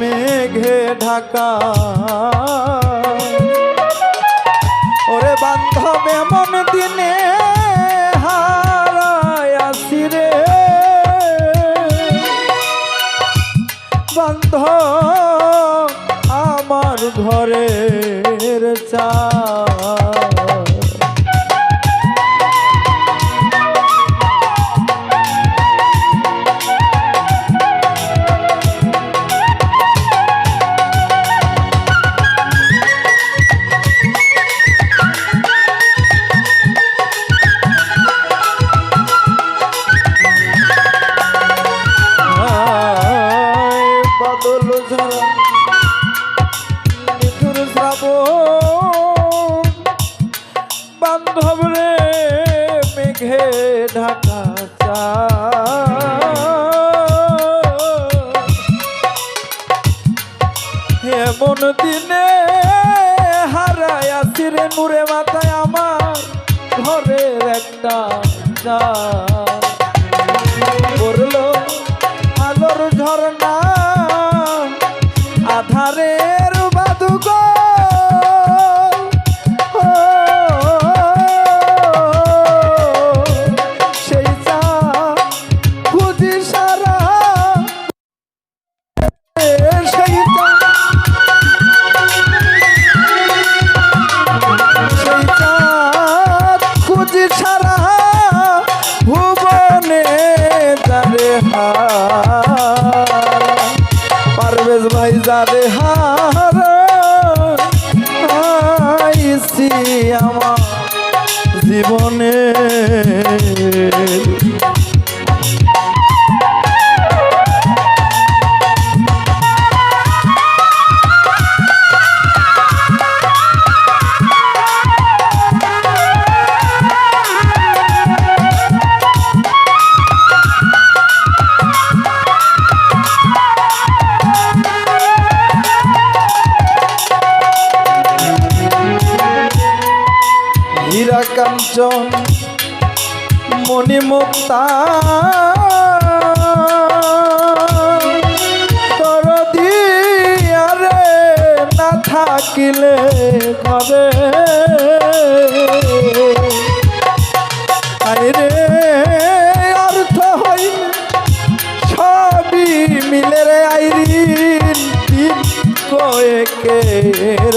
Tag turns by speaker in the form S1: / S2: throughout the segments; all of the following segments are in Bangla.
S1: মেঘে ঢাকা। ওরে বান্ধব এমন দিনে হারায় আসি রে। বান্ধ আমার ঘরের চা আধারের বাদুগ জীবনে। মণিমুক্তা তোর দিয়ারে না থাকিলে ঘরে আইরে অর্থ সবই মিলে রে আইরিন কয়েকের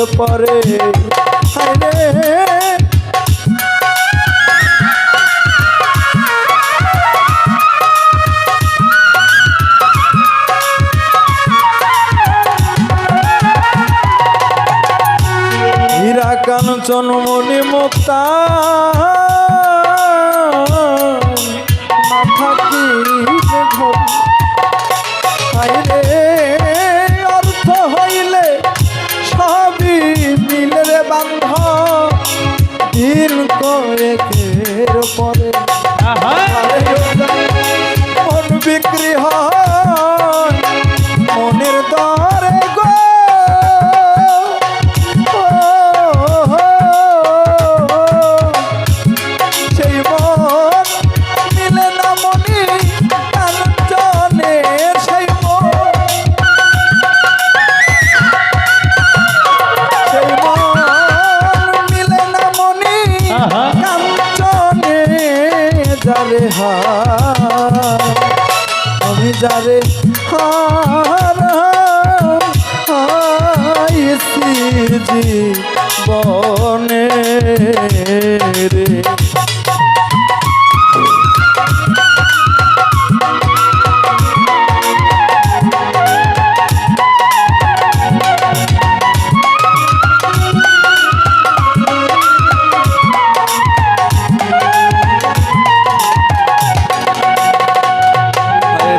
S1: কাঞ্চন মনে মুক্তা। মাথা কি আইসি জীবনে রে।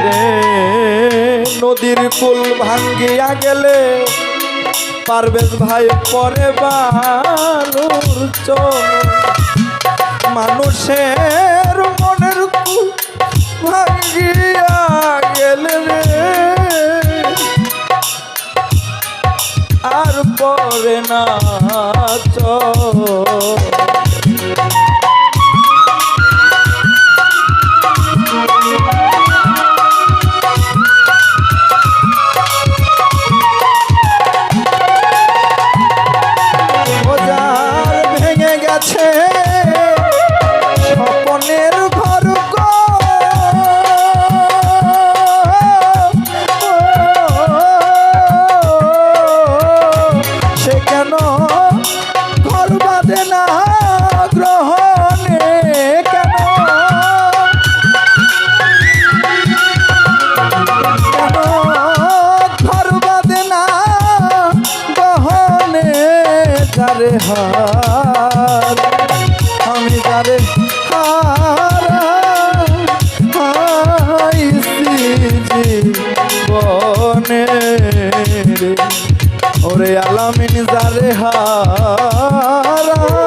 S1: রে নদীর কুল ভাঙ্গিয়া গেলে পারবেশ ভাই পরে বালুর চল মানুষের মনের ভাঙ্গিয়া গেলে রে। আর পরে না চল হার। আমি যারে হারাইছি জীবনে। রে ওরে আলামিন যারে হারা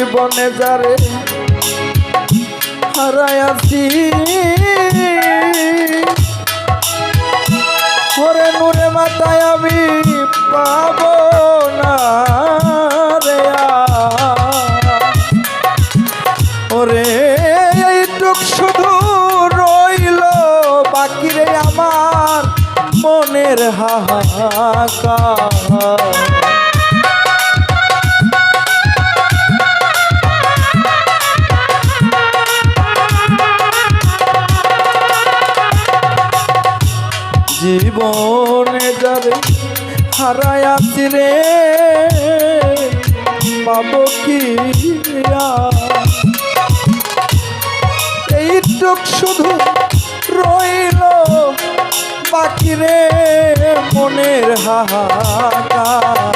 S1: জীবনে যারে হারায়াছি ওরে নূরে মাথায় আমি পাবো না রে ওরে এইটুক শুধু রইল বাকি রে আমার মনের হাহাকার। জীবনে যাবে হারায়াছি রে পাব কি? এইটুক শুধু রইল বাকি রে মনের হাহাকার